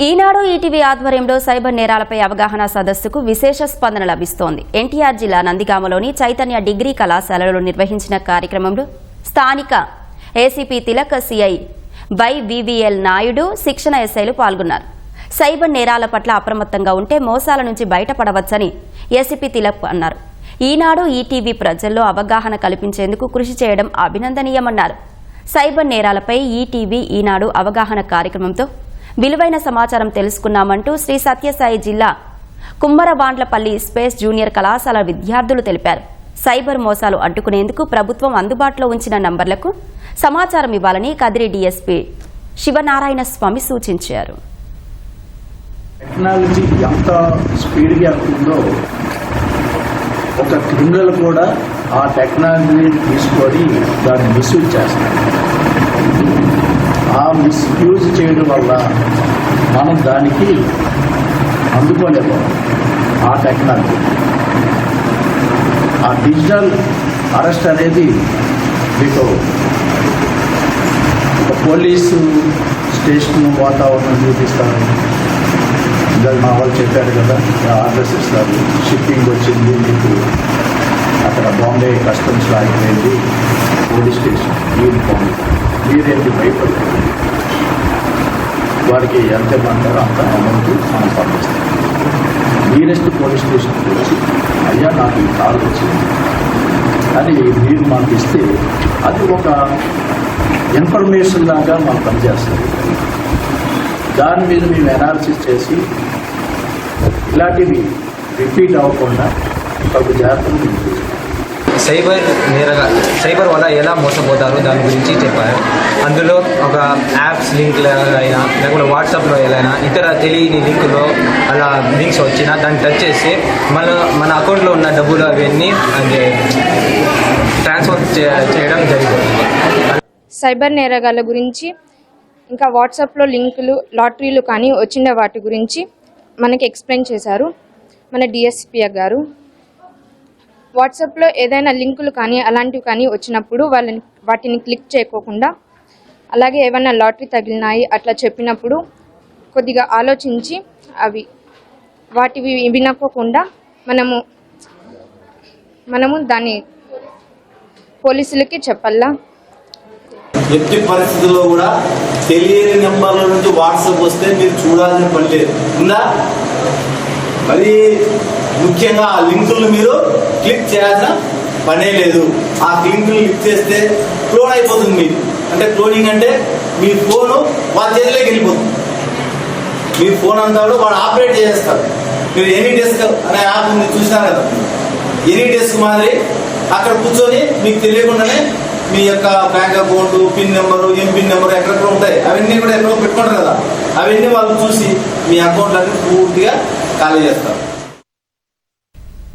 ఈనాడు ETV ఆధ్వర్యంలో cyber నేరాలపై అవగాహన సదస్సుకు విశేష స్పందన లభిస్తోంది. ఎన్టీఆర్ జిల్లా నందిగామలోని చైతన్య డిగ్రీ కళాశాలలో నిర్వహించిన కార్యక్రమంలో స్థానిక ACP Tilak CI Y VVL Naidu శిక్షణ ఎస్ఐలు పాల్గొన్నారు. సైబర్ నేరాల పట్ల అప్రమత్తంగా ఉంటే మోసాల నుంచి బయటపడవచ్చని ఏసీపీ తిలక్ అన్నారు. ఈనాడు ఈటీవీ ప్రజల్లో అవగాహన కల్పించేందుకు కృషి చేయడం అభినందనీయమన్నారు. సైబర్ నేరాలపై ఈటీవీ ఈనాడు అవగాహన కార్యక్రమంతో విలువైన సమాచారం తెలుసుకున్నామంటూ శ్రీ సత్యసాయి జిల్లా కుమ్మరవాండ్లపల్లి స్పేస్ జూనియర్ కళాశాల విద్యార్థులు తెలిపారు. సైబర్ మోసాలు అడ్డుకునేందుకు ప్రభుత్వం అందుబాటులో ఉంచిన నంబర్లకు సమాచారం ఇవ్వాలని కదిరి డీఎస్పీ శివనారాయణ స్వామి సూచించారు. టెక్నాలజీ ఎంత స్పీడ్గా ఉందో ఒక క్రిమినల్ కూడా ఆ టెక్నాలజీని తీసుకొని దాన్ని మిస్యూజ్ చేస్తారు మిస్యూజ్ చేయడం వల్ల మనం దానికి అందుకోలేము. ఆ టెక్నాలజీ. ఆ డిజిటల్ అరెస్ట్ అనేది మీకు ఒక పోలీసు స్టేషన్ వాతావరణం చూపిస్తారు ఇందాక మా వాళ్ళు చెప్పారు కదా ఆర్డర్స్ ఇస్తారు షిప్పింగ్ వచ్చింది మీకు. అక్కడ బాంబే కస్టమ్స్ ఆగిపోయింది పోలీస్ స్టేషన్ యూనిఫామ్. మీరేంటి భయపడుతుంది వారికి ఎంత ఇమ్మంటారో అంత అమౌంట్ మనం పంపిస్తాం నియరెస్ట్ పోలీస్ స్టేషన్కి వచ్చి అయ్యా నాకు ఈ కాల్ వచ్చింది. అని మీరు మనకి ఇస్తే అది ఒక ఇన్ఫర్మేషన్ లాగా మనం పనిచేస్తుంది. దాని మీద మేము అనాలిసిస్ చేసి ఇలాంటివి రిపీట్ అవ్వకుండా తగు జాగ్రత్తలు మేము సైబర్ నేరగా సైబర్ వల్ల ఎలా మోసపోతారో దాని గురించి చెప్పారు. అందులో ఒక యాప్స్ లింక్లో అయినా లేకపోతే వాట్సాప్లో ఎలా ఇతర తెలియని లింకులో అలా లింక్స్ వచ్చినా దాన్ని టచ్ చేసి మన మన అకౌంట్లో ఉన్న డబ్బులు అవన్నీ అంటే ట్రాన్స్ఫర్ చేయడం జరుగుతుంది సైబర్ నేరగాళ్ళ గురించి ఇంకా వాట్సాప్లో లింకులు లాటరీలు కానీ వచ్చిన వాటి గురించి మనకి ఎక్స్ప్లెయిన్ చేశారు మన డిఎస్పీ గారు. వాట్సాప్లో ఏదైనా లింకులు కానీ అలాంటివి కానీ వచ్చినప్పుడు వాళ్ళని వాటిని క్లిక్ చేయకోకుండా అలాగే ఏమైనా లాటరీ తగిలినాయి అట్లా చెప్పినప్పుడు కొద్దిగా ఆలోచించి అవి వాటివి వినకోకుండా మనము మనము దాన్ని పోలీసులకి చెప్పాలా? ఎట్టి పరిస్థితుల్లో కూడా తెలియని నెంబర్ల నుంచి వాట్సాప్ వస్తే మీరు చూడాల్సిన పని లేదు. ఉందా? మరి ముఖ్యంగా ఆ లింకులు మీరు క్లిక్ చేయాల్సిన పనే లేదు. ఆ లింకులు క్లిక్ చేస్తే క్లోన్ అయిపోతుంది మీకు. అంటే క్లోనింగ్ అంటే మీ ఫోను వాళ్ళ చేతిలోకి వెళ్ళిపోతుంది. మీ ఫోన్ అంతా కూడా వాడు ఆపరేట్ చేస్తారు మీరు ఎనీ డెస్క్ అనే యాప్ ఉంది చూసినారు కదా? ఎనీ డెస్క్ మాదిరి అక్కడ కూర్చొని మీకు తెలియకుండానే మీ యొక్క బ్యాంక్ అకౌంట్ పిన్ నెంబరు ఏం పిన్ నెంబర్ ఎక్కడెక్కడ ఉంటాయి. అవన్నీ కూడా ఎక్కడో పెట్టుకుంటారు కదా? అవన్నీ వాళ్ళు చూసి మీ అకౌంట్లన్నీ పూర్తిగా ఖాళీ చేస్తారు.